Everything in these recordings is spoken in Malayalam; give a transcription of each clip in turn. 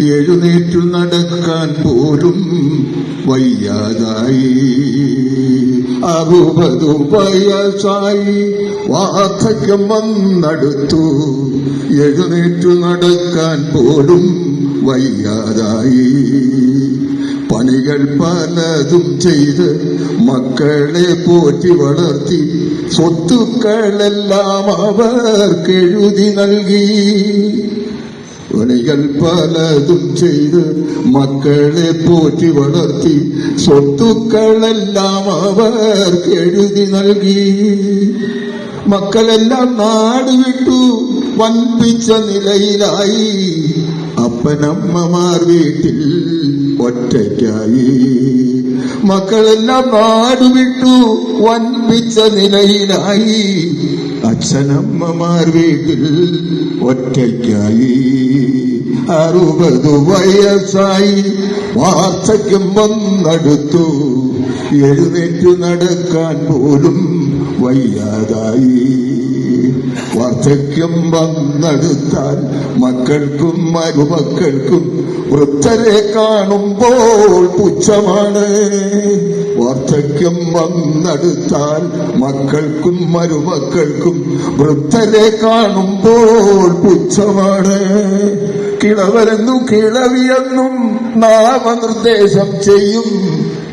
എഴുന്നേറ്റു നടക്കാൻ പോലും വയ്യാതായി. അറുപതു വയസ്സായി വാർദ്ധക്യം വന്നടുത്തു. എഴുന്നേറ്റു നടക്കാൻ പോലും വയ്യാതായി. പണികൾ പലതും ചെയ്ത് മക്കളെ പോറ്റി വളർത്തി സ്വത്തുക്കളെല്ലാം അവർക്ക് എഴുതി നൽകി. പണികൾ പലതും ചെയ്ത് മക്കളെ പോറ്റി വളർത്തി സ്വത്തുക്കളെല്ലാം അവർ എഴുതി നൽകി. മക്കളെല്ലാം നാട് വിട്ടു വൻപിച്ച നിലയിലായി. അപ്പനമ്മമാർ വീട്ടിൽ ഒറ്റയ്ക്കായി. മക്കളെല്ലാം നാട് വിട്ടു വൻപിച്ച നിലയിലായി. അച്ഛനമ്മമാർ വീട്ടിൽ ഒറ്റയ്ക്കായി അറുപത് വയസ്സായി വാർദ്ധക്യം വന്നടുത്തു. എഴുന്നേറ്റ് നടക്കാൻ പോലും വയ്യാതായി. വാർദ്ധക്യം വന്നെടുത്താൽ മക്കൾക്കും മരുമക്കൾക്കും വൃദ്ധരെ കാണുമ്പോൾ പുച്ഛമാണ്. വാർദ്ധക്യം വന്നെടുത്താൽ മക്കൾക്കും മരുമക്കൾക്കും വൃദ്ധരെ കാണുമ്പോൾ പുച്ഛമാണ്. കിളവരെന്നും കിളവിയെന്നും നാമനിർദ്ദേശം ചെയ്യും.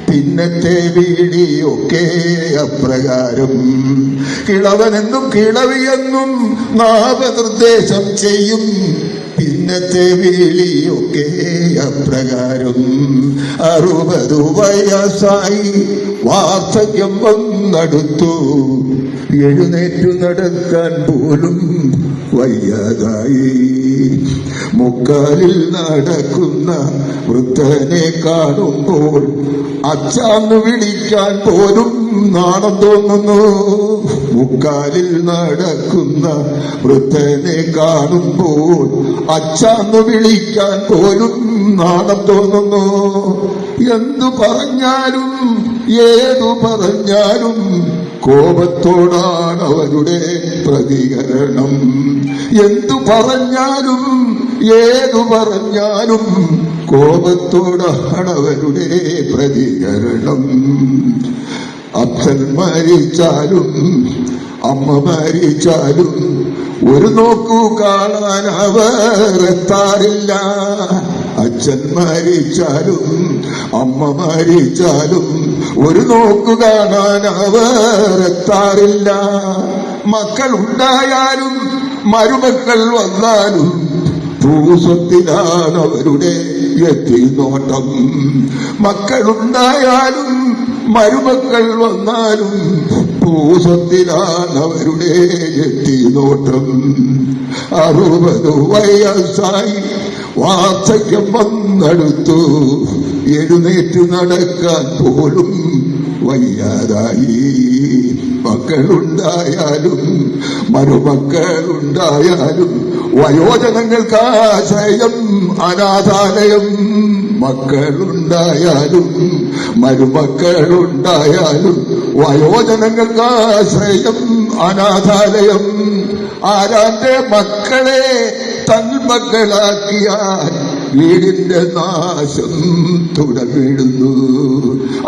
പിന്നത്തെ വീടിയൊക്കെ അപ്രകാരം. കിളവനെന്നും കിളവിയെന്നും നാമനിർദ്ദേശം ചെയ്യും. പിന്നത്തെ വിളിയൊക്കെ അപ്രകാരം അറുപത് വയസ്സായി. വാർദ്ധക്യം വന്നടുത്തു. എഴുന്നേറ്റു നടക്കാൻ പോലും വയ്യാതായി. മുക്കാലിൽ നടക്കുന്ന വൃദ്ധനെ കാണുമ്പോൾ അച്ചാന്ന് വിളിക്കാൻ പോലും നാണം തോന്നുന്നു. മുക്കാലിൽ നടക്കുന്ന വൃദ്ധനെ കാണുമ്പോൾ അച്ചാന്ന് വിളിക്കാൻ പോലും നാണം തോന്നുന്നു. എന്തു പറഞ്ഞാലും ഏതു പറഞ്ഞാലും കോപത്തോടാണ് അവരുടെ പ്രതികരണം. എന്തു പറഞ്ഞാലും ഏതു പറഞ്ഞാലും കോപത്തോടാണ് അവരുടെ പ്രതികരണം. അപ്പൻ മരിച്ചാലും അമ്മ മരിച്ചാലും ഒരു നോക്കു കാണാൻ അവർ എത്താറില്ല. അച്ഛൻ മരിച്ചാലും അമ്മ മരിച്ചാലും ഒരു നോക്കു കാണാൻ അവർ എത്താറില്ല. മക്കൾ ഉണ്ടായാലും മരുമക്കൾ വന്നാലും ഭൂസ്വത്തിലാണ് അവരുടെ എത്തി നോട്ടം മക്കളുണ്ടായാലും മരുമക്കൾ വന്നാലും ഭൂസ്വത്തിലാണ് അവരുടെ എത്തി നോട്ടം അറുപത് വയസ്സായി വാർദ്ധക്യം വന്നെടുത്തു. എഴുന്നേറ്റ് നടക്കാൻ പോലും വയ്യാതായി. മക്കളുണ്ടായാലും മരുമക്കളുണ്ടായാലും വയോജനങ്ങൾക്ക് ആശ്രയം അനാഥാലയം. മക്കളുണ്ടായാലും മരുമക്കളുണ്ടായാലും വയോജനങ്ങൾക്ക് ആശ്രയം അനാഥാലയം. ആരാന്റെ മക്കളെ തന്മക്കളാക്കിയാൽ വീടിന്റെ നാശം തുടങ്ങിടുന്നു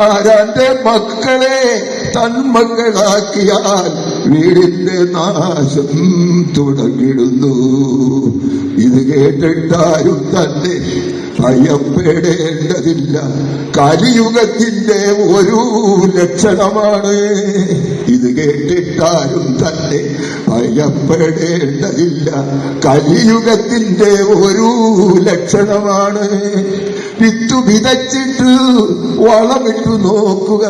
ആരാന്റെ മക്കളെ തന്മക്കളാക്കിയാൽ വീടിന്റെ നാശം തുടങ്ങിടുന്നു ഇത് കേട്ടിട്ടാരും തന്നെ ഭയപ്പെടേണ്ടതില്ല. കലിയുഗത്തിന്റെ ഒരു ലക്ഷണമാണ്. ഇത് കേട്ടിട്ടാരും തന്നെ ഭയപ്പെടേണ്ടതില്ല. കലിയുഗത്തിന്റെ ഒരു ലക്ഷണമാണ്. വിത്തു വിതച്ചിട്ട് വളമിട്ടു നോക്കുക.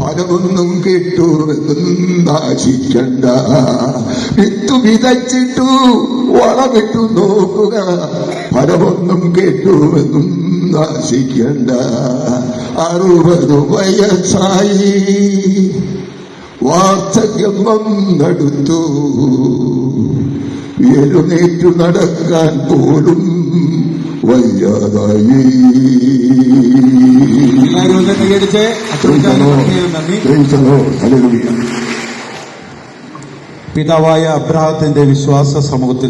ഫലമൊന്നും കിട്ടുമെന്നും നാശിക്കണ്ട വിത്തു വിതച്ചിട്ടു വളമിട്ടു നോക്കുക. ഫലമൊന്നും കേട്ടുവെന്നും നാശിക്കണ്ട അറുപത് വയസ്സായി. വാർദ്ധക്യം വന്നെടുത്തു എഴുന്നേറ്റു നടക്കാൻ പോലും വയ്യാതായി. പിതാവായ അബ്രാഹത്തിന്റെ വിശ്വാസ സമൂഹത്തിൽ